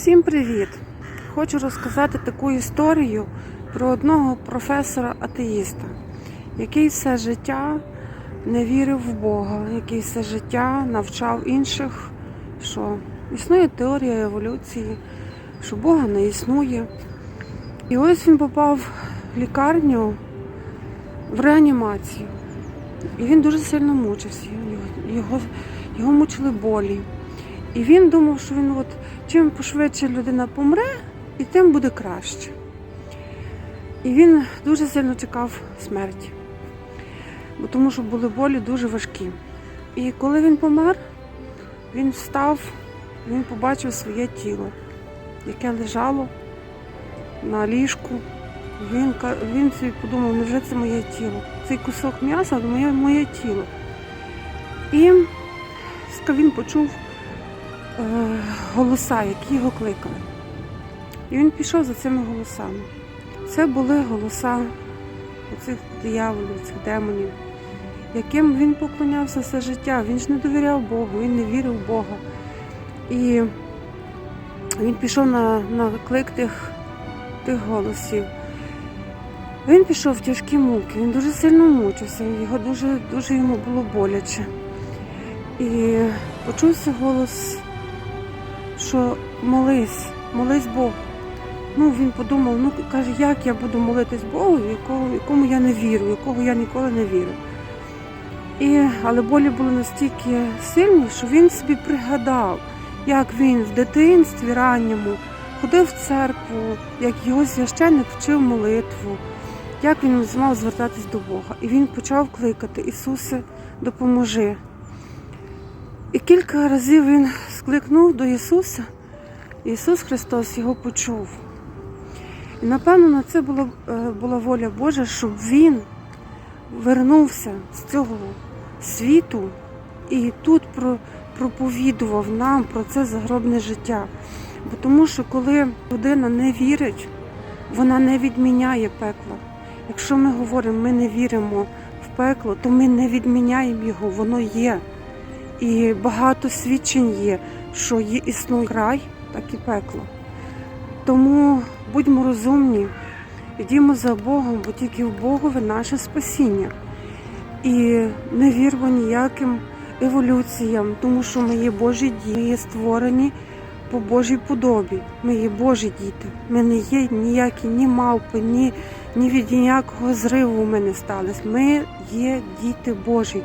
Всім привіт! Хочу розказати таку історію про одного професора-атеїста, який все життя не вірив в Бога, який все життя навчав інших, що існує теорія еволюції, що Бога не існує. І ось він попав в лікарню в реанімацію. І він дуже сильно мучився. Його, його, його мучили болі. І він думав, що він от чим пошвидше людина помре, і тим буде краще. І він дуже сильно чекав смерті, бо тому що були болі дуже важкі. І коли він помер, він встав, він побачив своє тіло, яке лежало на ліжку. Він, він собі подумав, невже це моє тіло? Цей кусок м'яса моє, моє тіло. І він почув голоса, які його кликали. І він пішов за цими голосами. Це були голоса оцих дияволів, цих демонів, яким він поклонявся все життя. Він ж не довіряв Богу, він не вірив в Бога. І він пішов на, на клик тих, тих голосів. Він пішов в тяжкі муки, він дуже сильно мучився, його дуже, дуже йому було боляче. І почувся голос, що молись, молись Богу. Ну, він подумав, ну каже, як я буду молитись Богу, якого, якому я не вірю, якого я ніколи не вірю. І, але болі були настільки сильні, що він собі пригадав, як він в дитинстві ранньому ходив в церкву, як його священник вчив молитву, як він мав звертатись до Бога. І він почав кликати Ісусе, допоможи. І кілька разів він скликнув до Ісуса, Ісус Христос його почув. І напевно на це була, е, була воля Божа, щоб він вернувся з цього світу і тут про, проповідував нам про це загробне життя. Бо тому що коли людина не вірить, вона не відміняє пекла. Якщо ми говоримо, ми не віримо в пекло, то ми не відміняємо його, воно є. І багато свідчень є, що є існує край, так і пекло. Тому будьмо розумні, йдімо за Богом, бо тільки в Богові наше спасіння. І не вірмо ніяким еволюціям, тому що ми є Божі діти, ми є створені по Божій подобі. Ми є Божі діти. Ми не є ніякі ні мавпи, ні, ні від ніякого зриву ми не стались. Ми є діти Божі.